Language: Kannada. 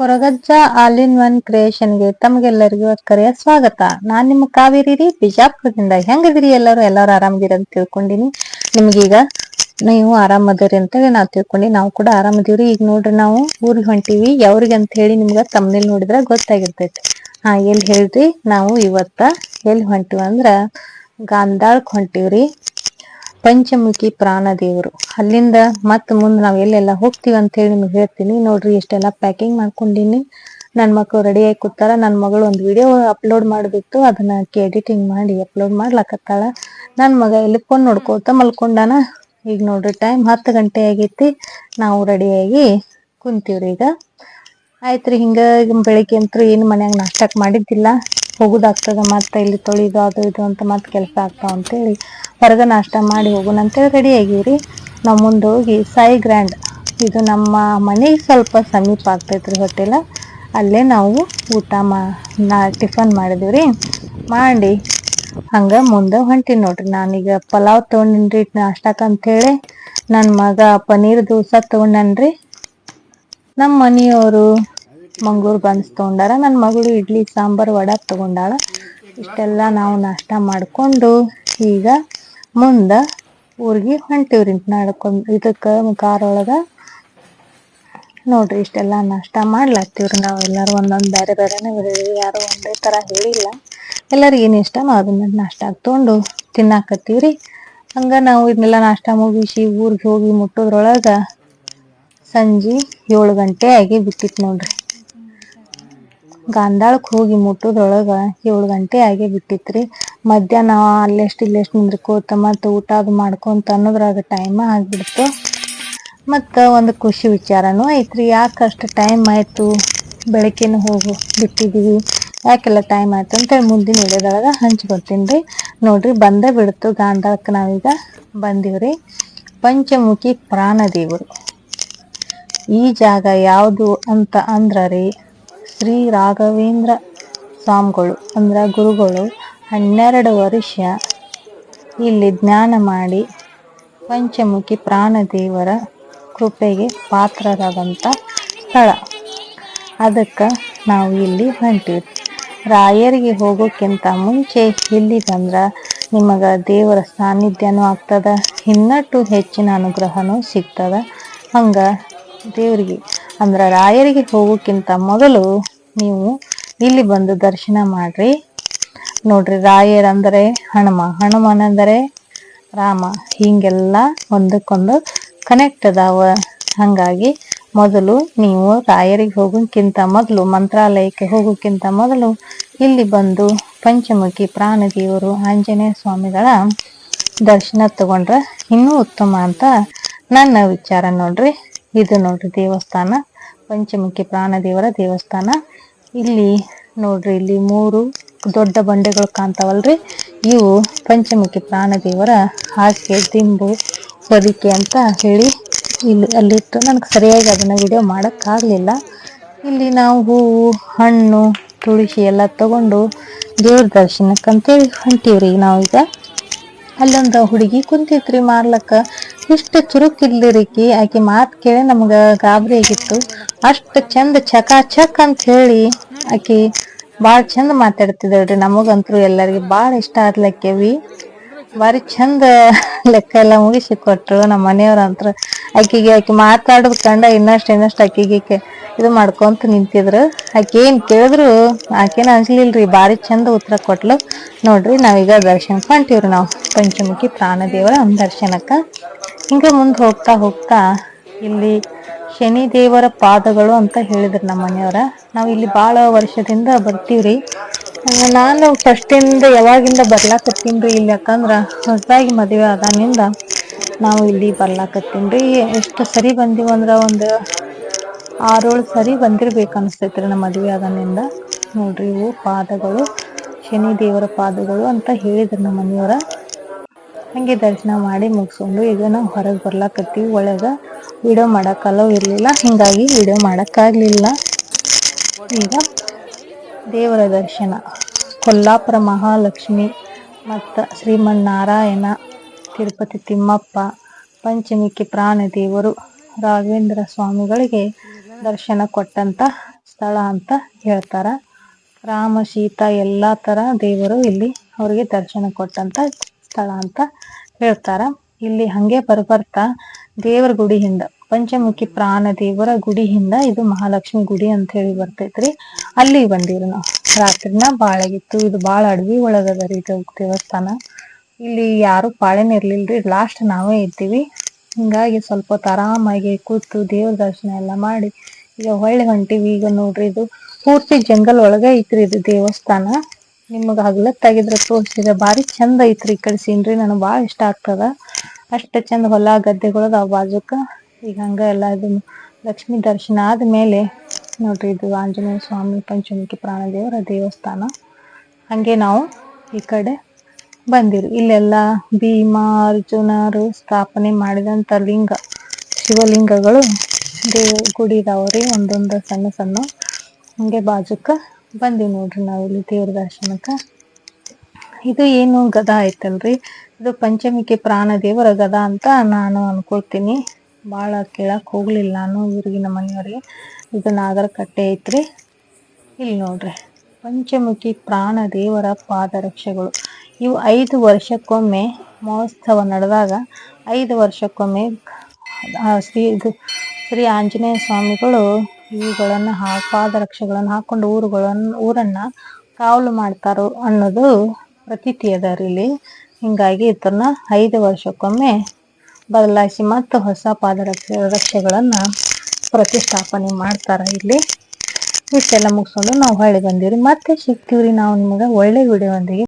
ಕೊರಗಜ್ಜ ಆಲ್ ಇನ್ ಒನ್ ಕ್ರಿಯೇಷನ್ಗೆ ತಮಗೆಲ್ಲರಿಗೂ ಕರೆಯ ಸ್ವಾಗತ. ನಾನ್ ನಿಮ್ಮ ಕಾವೇರಿ ರೀ, ಬಿಜಾಪುರದಿಂದ. ಹೆಂಗದಿರಿ ಎಲ್ಲರೂ? ಎಲ್ಲರೂ ಆರಾಮದಿರಿ ಅಂತ ತಿಳ್ಕೊಂಡಿನಿ. ನಿಮ್ಗೀಗ ನೀವು ಆರಾಮದಿರಿ ಅಂತೇಳಿ ನಾವ್ ತಿಳ್ಕೊಂಡಿ. ನಾವು ಕೂಡ ಆರಾಮದೀವ್ರಿ. ಈಗ ನೋಡ್ರಿ ನಾವು ಊರಿಗೆ ಹೊಂಟಿವಿ. ಯಾವ್ರಿಗೆ ಅಂತ ಹೇಳಿ ನಿಮ್ಗ ತಮ್ಮನೇಲಿ ನೋಡಿದ್ರ ಗೊತ್ತಾಗಿರ್ತೈತಿ. ಹಾ, ಎಲ್ಲಿ ಹೇಳ್ರಿ? ನಾವು ಇವತ್ತ ಎಲ್ಲಿ ಹೊಂಟಿವಿ ಅಂದ್ರ ಗಾಂಧಾಳಕ್ ಹೊಂಟಿವ್ರಿ. ಪಂಚಮುಖಿ ಪ್ರಾಣ ದೇವರು. ಅಲ್ಲಿಂದ ಮತ್ ಮುಂದ್ ನಾವ್ ಎಲ್ಲೆಲ್ಲ ಹೋಗ್ತೀವಿ ಅಂತ ಹೇಳಿ ನಿಮ್ಗೆ ಹೇಳ್ತೀನಿ. ನೋಡ್ರಿ, ಇಷ್ಟೆಲ್ಲ ಪ್ಯಾಕಿಂಗ್ ಮಾಡ್ಕೊಂಡಿನಿ. ನನ್ ಮಕ್ಳು ರೆಡಿ ಆಗಿ ಕೂತಾರ. ನನ್ ಮಗಳು ಒಂದ್ ವಿಡಿಯೋ ಅಪ್ಲೋಡ್ ಮಾಡ್ಬಿಟ್ಟು ಅದನ್ನ ಎಡಿಟಿಂಗ್ ಮಾಡಿ ಅಪ್ಲೋಡ್ ಮಾಡ್ಲಕತ್ತಾಳ. ನನ್ ಮಗ ಎಲ್ಲಿ ಫೋನ್ ನೋಡ್ಕೋತ ಮಲ್ಕೊಂಡಾನ? ಈಗ ನೋಡ್ರಿ ಟೈಮ್ ಹತ್ತು ಗಂಟೆ ಆಗೈತಿ. ನಾವು ರೆಡಿಯಾಗಿ ಕುಂತೀವ್ರಿ ಈಗ ಆಯ್ತ್ರಿ, ಹಿಂಗ ಬೆಳಿಗ್ಗೆ ಅಂತೂ ಏನು ಮನ್ಯಾಗ ನಾಷ್ಟಕ್ ಮಾಡಿದ್ದಿಲ್ಲ. ಹೋಗುದಾಗ್ತದ, ಮತ್ತೆ ಇಲ್ಲಿ ತೊಳಿದು ಅದು ಇದು ಅಂತ ಮತ್ತೆ ಕೆಲಸ ಆಗ್ತಾವ ಅಂತೇಳಿ ಹೊರಗ ನಾಷ್ಟ ಮಾಡಿ ಹೋಗೋಣ ಅಂತೇಳಿ ರೆಡಿ ರೀ ನಾವು ಮುಂದೆ ಹೋಗಿ ಸಾಯಿ ಗ್ರ್ಯಾಂಡ್ ಇದು ನಮ್ಮ ಮನೆಗೆ ಸ್ವಲ್ಪ ಸಮೀಪ ಆಗ್ತೈತ್ರಿ ಹೋಟೆಲ್ ಅಲ್ಲೇ ನಾವು ಊಟ ಮಾ, ನಾ ಟಿಫನ್ ಮಾಡಿದ್ವಿ ಮಾಡಿ, ಹಂಗೆ ಮುಂದೆ ಹೊಂಟೀನಿ ನೋಡ್ರಿ. ನಾನೀಗ ಪಲಾವ್ ತೊಗೊಂಡಿನ್ರಿ ಅಂತ ಹೇಳಿ ನನ್ನ ಮಗ ಪನ್ನೀರ್ ದೋಸೆ ತೊಗೊಂಡನ್ರಿ. ನಮ್ಮ ಮನೆಯವರು ಮಂಗಳೂರು ಬನ್ಸ್ ತೊಗೊಂಡಾರ ನನ್ನ ಮಗಳು ಇಡ್ಲಿ, ಸಾಂಬಾರ್, ವಡ ತಗೊಂಡಾಳ. ಇಷ್ಟೆಲ್ಲ ನಾವು ನಾಷ್ಟ ಮಾಡ್ಕೊಂಡು ಈಗ ಮುಂದ ಊರಿಗೆ ಹೊಂಟಿವ್ರಿ ನಡ್ಕೊಂಡ್ ಇದಕ್ಕ ಕಾರ್ ಒಳಗ ನೋಡ್ರಿ ಇಷ್ಟೆಲ್ಲ ನಾಷ್ಟ ಮಾಡ್ಲಾತ್ತೀವ್ರಿ ನಾವ್ ಎಲ್ಲಾರು ಒಂದೊಂದ್ ಬೇರೆ ಬೇರೆನೆ ಯಾರು ಒಂದೇ ತರ ಹೇಳಿಲ್ಲ. ಎಲ್ಲರಿಗೂ ಏನ್ ಇಷ್ಟನೋ ಅದನ್ನ ನಾಷ್ಟ ತಗೊಂಡು ತಿನ್ನಾಕತ್ತೀವ್ರಿ. ಹಂಗ ನಾವು ಇದನ್ನೆಲ್ಲ ನಾಷ್ಟ ಮುಗಿಸಿ ಊರಿಗೆ ಹೋಗಿ ಮುಟ್ಟೋದ್ರೊಳಗ ಸಂಜೆ ಏಳು ಗಂಟೆ ಆಗಿ ಬಿಟ್ಟಿತ್ ನೋಡ್ರಿ. ಗಾಂಧಾಳಕ್ ಹೋಗಿ ಮುಟ್ಟೋದ್ರೊಳಗ ಏಳು ಗಂಟೆ ಆಗಿ ಬಿಟ್ಟಿತ್ರಿ. ಮಧ್ಯಾಹ್ನ ಅಲ್ಲೆಷ್ಟು ಇಲ್ಲೆಷ್ಟು ನಿಂದ್ರಕೋತ ಮತ್ತ್ ಊಟ ಅದು ಮಾಡ್ಕೊಂತ ಅನ್ನೋದ್ರಾಗ ಟೈಮ್ ಆಗ್ಬಿಡ್ತು. ಮತ್ತ ಒಂದು ಖುಷಿ ವಿಚಾರನೂ ಐತ್ರಿ. ಯಾಕೆ ಅಷ್ಟು ಟೈಮ್ ಆಯ್ತು? ಬೆಳಕಿನ ಹೋಗು, ಬಿಟ್ಟಿದೀವಿ. ಯಾಕೆಲ್ಲ ಟೈಮ್ ಆಯ್ತು ಅಂತೇಳಿ ಮುಂದಿನ ವಿಡಿಯೋದೊಳಗ ಹಂಚ್ಕೊತೀನಿ ನೋಡ್ರಿ, ಬಂದೇ ಬಿಡ್ತು ಗಾಂಧಾಳಕ್ಕೆ ನಾವೀಗ ಬಂದೀವ್ರಿ. ಪಂಚಮುಖಿ ಪ್ರಾಣ ದೇವರು ಈ ಜಾಗ ಯಾವುದು ಅಂತ ಅಂದ್ರ ರೀ ಶ್ರೀ ರಾಘವೇಂದ್ರ ಸ್ವಾಮಿಗಳು, ಅಂದ್ರ ಗುರುಗಳು, ಹನ್ನೆರಡು ವರ್ಷ ಇಲ್ಲಿ ಜ್ಞಾನ ಮಾಡಿ ಪಂಚಮುಖಿ ಪ್ರಾಣದೇವರ ಕೃಪೆಗೆ ಪಾತ್ರರಾದಂಥ ಸ್ಥಳ. ಅದಕ್ಕೆ ನಾವು ಇಲ್ಲಿ ಹೊಂಟೀವಿ. ರಾಯರಿಗೆ ಹೋಗೋಕ್ಕಿಂತ ಮುಂಚೆ ಇಲ್ಲಿ ಬಂದ್ರೆ ನಿಮಗೆ ದೇವರ ಸಾನ್ನಿಧ್ಯನೂ ಆಗ್ತದ ಇನ್ನಟ್ಟು ಹೆಚ್ಚಿನ ಅನುಗ್ರಹನೂ ಸಿಗ್ತದ. ಹಂಗ ದೇವರಿಗೆ ಅಂದ್ರ ರಾಯರಿಗೆ ಹೋಗೋಕ್ಕಿಂತ ಮೊದಲು ನೀವು ಇಲ್ಲಿ ಬಂದು ದರ್ಶನ ಮಾಡ್ರಿ. ನೋಡ್ರಿ ರಾಯರಂದರೆ ಹನುಮ. ಹನುಮ ಹನುಮನಂದರೆ ರಾಮ. ಹೀಗೆಲ್ಲ ಒಂದಕ್ಕೊಂದು ಕನೆಕ್ಟ್ ಅದಾವ. ಹಂಗಾಗಿ ಮೊದಲು ನೀವು ರಾಯರಿಗೆ ಹೋಗೋಕ್ಕಿಂತ ಮೊದಲು, ಮಂತ್ರಾಲಯಕ್ಕೆ ಹೋಗೋಕ್ಕಿಂತ ಮೊದಲು ಇಲ್ಲಿ ಬಂದು ಪಂಚಮುಖಿ ಪ್ರಾಣದೇವರು ಆಂಜನೇಯ ಸ್ವಾಮಿಗಳ ದರ್ಶನ ತಗೊಂಡ್ರೆ ಇನ್ನೂ ಉತ್ತಮ ಅಂತ ನನ್ನ ವಿಚಾರ ನೋಡ್ರಿ. ಇದು ನೋಡ್ರಿ ದೇವಸ್ಥಾನ. ಪಂಚಮುಖಿ ಪ್ರಾಣದೇವರ ದೇವಸ್ಥಾನ. ಇಲ್ಲಿ ನೋಡ್ರಿ, ಇಲ್ಲಿ ಮೂರು ದೊಡ್ಡ ಬಂಡೆಗಳು ಕಾಣ್ತಾವಲ್ರಿ. ಇವು ಪಂಚಮುಖಿ ಪ್ರಾಣದೇವರ ಹಾಸಿಗೆ, ದಿಂಬು, ಹೊದಿಕೆ ಅಂತ ಹೇಳಿ ಇಲ್ಲಿ ಅಲ್ಲಿಟ್ಟು ನನಗೆ ಸರಿಯಾಗಿ ಅದನ್ನು ವಿಡಿಯೋ ಮಾಡೋಕ್ಕಾಗಲಿಲ್ಲ ಇಲ್ಲಿ ನಾವು ಹೂವು, ಹಣ್ಣು, ತುಳಸಿ ಎಲ್ಲ ತಗೊಂಡು ದೇವ್ರ ದರ್ಶನಕ್ಕಂತೇಳಿ ಹೊಂಟೀವ್ರಿ ಈಗ. ಅಲ್ಲೊಂದು ಹುಡುಗಿ ಕುಂತಿತ್ರಿ ಮಾರ್ಲಕ್ಕ. ಇಷ್ಟು ಚುರುಕಿದ್ಲಿರಿಕಿ ಆಕೆ ಮಾತು ಕೇಳಿ ನಮ್ಗೆ ಗಾಬರಿ ಆಗಿತ್ತು. ಅಷ್ಟ ಚಂದ ಚಕ ಚಕ್ ಅಂತ ಹೇಳಿ ಆಕಿ ಬಾಳ್ ಚಂದ ಮಾತಾಡ್ತಿದಳ್ರಿ ನಮಗಂತೂ ಎಲ್ಲರಿಗೂ ಬಾಳ ಇಷ್ಟ ಆದ್ಲಕ್ಕೆವಿ ಬಾರಿ ಚಂದ ಲೆಕ್ಕ ಎಲ್ಲ ಮುಗಿಸಿ ಕೊಟ್ರು ನಮ್ಮ ಮನೆಯವ್ರಂತ್ರ. ಆಕಿಗೆ ಆಕಿ ಮಾತಾಡೋದ್ ಕಂಡ ಇನ್ನಷ್ಟು ಇನ್ನಷ್ಟು ಆಕಿಗೆ ಇದು ಮಾಡ್ಕೊಂತ ನಿಂತಿದ್ರು. ಆಕಿ ಏನ್ ಕೇಳಿದ್ರು ಆಕೇನ ಅನ್ಸ್ಲಿಲ್ರಿ ಬಾರಿ ಚಂದ ಉತ್ತರ ಕೊಟ್ಲು. ನೋಡ್ರಿ ನಾವೀಗ ದರ್ಶನ ಹೊಂಟೀವ್ರಿ ನಾವು. ಪಂಚಮುಖಿ ಪ್ರಾಣದೇವರ ದರ್ಶನಕ್ಕ. ಹಿಂಗ ಮುಂದೆ ಹೋಗ್ತಾ ಹೋಗ್ತಾ ಇಲ್ಲಿ ಶನಿ ದೇವರ ಪಾದಗಳು ಅಂತ ಹೇಳಿದ್ರು ನಮ್ಮ ಮನೆಯವರ. ನಾವು ಇಲ್ಲಿ ಬಹಳ ವರ್ಷದಿಂದ ಬರ್ತೀವ್ರಿ. ನಾನು ಫಸ್ಟಿಂದ ಯಾವಾಗಿಂದ ಬರ್ಲಾಕತ್ತೀನ್ರಿ ಇಲ್ಲಿ ಯಾಕಂದ್ರೆ ಹೊಸದಾಗಿ ಮದುವೆ ಆದಾನಿಂದ ನಾವು ಇಲ್ಲಿ ಬರ್ಲಾಕತ್ತೀನ್ರಿ. ಎಷ್ಟು ಸರಿ ಬಂದೀವಿ ಅಂದ್ರ ಒಂದು ಆರೇಳು ಸರಿ ಬಂದಿರ್ಬೇಕು ಅನಿಸ್ತೈತ್ರಿ ನಮ್ಮ ಮದುವೆ ಆದಾನಿಂದ ನೋಡ್ರಿ ಇವು ಪಾದಗಳು, ಶನಿ ದೇವರ ಪಾದಗಳು ಅಂತ ಹೇಳಿದ್ರು ನಮ್ಮ ಮನೆಯವರ. ಹಂಗೆ ದರ್ಶನ ಮಾಡಿ ಮುಗಿಸ್ಕೊಂಡು ಈಗ ನಾವು ಹೊರಗೆ ಬರ್ಲಾಕತ್ತೀವಿ ಒಳಗ. ವಿಡಿಯೋ ಮಾಡೋಕ್ಕಲ್ಲೋ ಇರಲಿಲ್ಲ, ಹಿಂಗಾಗಿ ವಿಡಿಯೋ ಮಾಡೋಕ್ಕಾಗಲಿಲ್ಲ. ಈಗ ದೇವರ ದರ್ಶನ, ಕೊಲ್ಲಾಪುರ ಮಹಾಲಕ್ಷ್ಮಿ ಮತ್ತು ಶ್ರೀಮನ್ನಾರಾಯಣ, ತಿರುಪತಿ ತಿಮ್ಮಪ್ಪ ಪಂಚಮಿಕಿ ಪ್ರಾಣ ದೇವರು, ರಾಘವೇಂದ್ರ ಸ್ವಾಮಿಗಳಿಗೆ ದರ್ಶನ ಕೊಟ್ಟಂತ ಸ್ಥಳ ಅಂತ ಹೇಳ್ತಾರೆ. ರಾಮ, ಸೀತಾ, ಎಲ್ಲ ಥರ ದೇವರು ಇಲ್ಲಿ ಅವರಿಗೆ ದರ್ಶನ ಕೊಟ್ಟಂತ ಸ್ಥಳ ಅಂತ ಹೇಳ್ತಾರೆ. ಇಲ್ಲಿ ಹಾಗೆ ಬರ್ಬರ್ತಾ ದೇವರ ಗುಡಿ ಹಿಂದ ಪಂಚಮುಖಿ ಪ್ರಾಣ ದೇವರ ಗುಡಿ ಹಿಂದ ಇದು ಮಹಾಲಕ್ಷ್ಮಿ ಗುಡಿ ಅಂತ ಹೇಳಿ ಬರ್ತೈತ್ರಿ. ಅಲ್ಲಿ ಬಂದಿವ್ರಿ ನಾವು. ರಾತ್ರಿನ ಬಾಳಾಗಿತ್ತು. ಇದು ಬಾಳ ಅಡವಿ ಒಳಗದ ರೀ ದೇವಸ್ಥಾನ. ಇಲ್ಲಿ ಯಾರು ಪಾಳೆನ ಇರ್ಲಿಲ್ರಿ. ಲಾಸ್ಟ್ ನಾವೇ ಇದ್ದೀವಿ. ಹಿಂಗಾಗಿ ಸ್ವಲ್ಪ ಹೊತ್ತು ಆರಾಮಾಗಿ ಕೂತು ದೇವ್ರ ದರ್ಶನ ಎಲ್ಲ ಮಾಡಿ, ಈಗ ಹೊಳ್ಳಿ ಹೊಂಟಿವಿ. ಈಗ ನೋಡ್ರಿ ಇದು ಪೂರ್ತಿ ಜಂಗಲ್ ಒಳಗ ಐತ್ರಿ ಇದು ದೇವಸ್ಥಾನ. ನಿಮಗ ಹಗಲತ್ತಾಗಿದ್ರ ತೋರಿಸಿದ್ರೆ ಭಾರಿ ಚಂದ ಐತ್ರಿ ಈ ಕಡೆ ಸೀನ್ರಿ ನನಗೆ ಭಾಳ ಇಷ್ಟ ಆಗ್ತದ. ಅಷ್ಟ ಚಂದ ಹೊಲ ಗದ್ದೆಗಳದ ಆ ಬಾಜುಕ. ಈಗ ಹಂಗ ಎಲ್ಲ ಇದು ಲಕ್ಷ್ಮಿ ದರ್ಶನ ಆದ್ಮೇಲೆ ನೋಡ್ರಿ ಇದು ಆಂಜನೇಯ ಸ್ವಾಮಿ ಪಂಚಮುಖಿ ಪ್ರಾಣದೇವರ ದೇವಸ್ಥಾನ. ಹಂಗೆ ನಾವು ಈ ಕಡೆ ಬಂದಿರು. ಇಲ್ಲೆಲ್ಲ ಭೀಮ ಅರ್ಜುನರು ಸ್ಥಾಪನೆ ಮಾಡಿದಂತ ಲಿಂಗ, ಶಿವಲಿಂಗಗಳು ದೇವ ಗುಡಿ ಇದಾವ್ರಿ ಒಂದೊಂದು ಸಣ್ಣ ಸಣ್ಣ ಹಂಗೆ ಬಾಜುಕ ಬಂದಿವಿ ನೋಡ್ರಿ ನಾವು ಇಲ್ಲಿ ದೇವ್ರ ದರ್ಶನಕ್ಕ. ಇದು ಏನು ಗದ ಐತಲ್ರಿ? ಇದು ಪಂಚಮಿಕೆ ಪ್ರಾಣ ದೇವರ ಗದ ಅಂತ ನಾನು ಅನ್ಕೊಳ್ತೀನಿ. ಭಾಳ ಕೇಳಕ್ ಹೋಗ್ಲಿಲ್ಲ ನಾನು ಇವ್ರಿಗೆ ನಮ್ಮ ಮನೆಯವ್ರಿಗೆ. ಇದು ನಾಗರ ಕಟ್ಟೆ ಐತ್ರಿ. ಇಲ್ಲಿ ನೋಡ್ರಿ. ಪಂಚಮುಖಿ ಪ್ರಾಣ ದೇವರ ಪಾದರಕ್ಷೆಗಳು. ಇವು ಐದು ವರ್ಷಕ್ಕೊಮ್ಮೆ ಮಹೋತ್ಸವ ನಡೆದಾಗ ಐದು ವರ್ಷಕ್ಕೊಮ್ಮೆ ಶ್ರೀ ಇದು ಶ್ರೀ ಆಂಜನೇಯ ಸ್ವಾಮಿಗಳು ಇವುಗಳನ್ನು ಹಾ ಪಾದರಕ್ಷೆಗಳನ್ನು ಹಾಕೊಂಡು ಊರುಗಳನ್ನು ಊರನ್ನ ಕಾವಲು ಮಾಡ್ತಾರೋ ಅನ್ನೋದು ಪ್ರತೀತಿ ಅದ ರೀ ಇಲ್ಲಿ. ಹಿಂಗಾಗಿ ಇದನ್ನ ಐದು ವರ್ಷಕ್ಕೊಮ್ಮೆ ಬದಲಾಯಿಸಿ ಮತ್ತು ಹೊಸ ಪಾದರಕ್ಷೆ ರಕ್ಷೆಗಳನ್ನ ಪ್ರತಿಷ್ಠಾಪನೆ ಮಾಡ್ತಾರ ಇಲ್ಲಿ. ಇಷ್ಟೆಲ್ಲ ಮುಗಿಸ್ಕೊಂಡು ನಾವು ಹೊಳ್ಳಿ ಬಂದಿವ್ರಿ. ಮತ್ತೆ ಸಿಗ್ತೀವ್ರಿ ನಾವು ನಿಮ್ಗೆ ಒಳ್ಳೆ ವಿಡಿಯೋ ಒಂದಿಗೆ.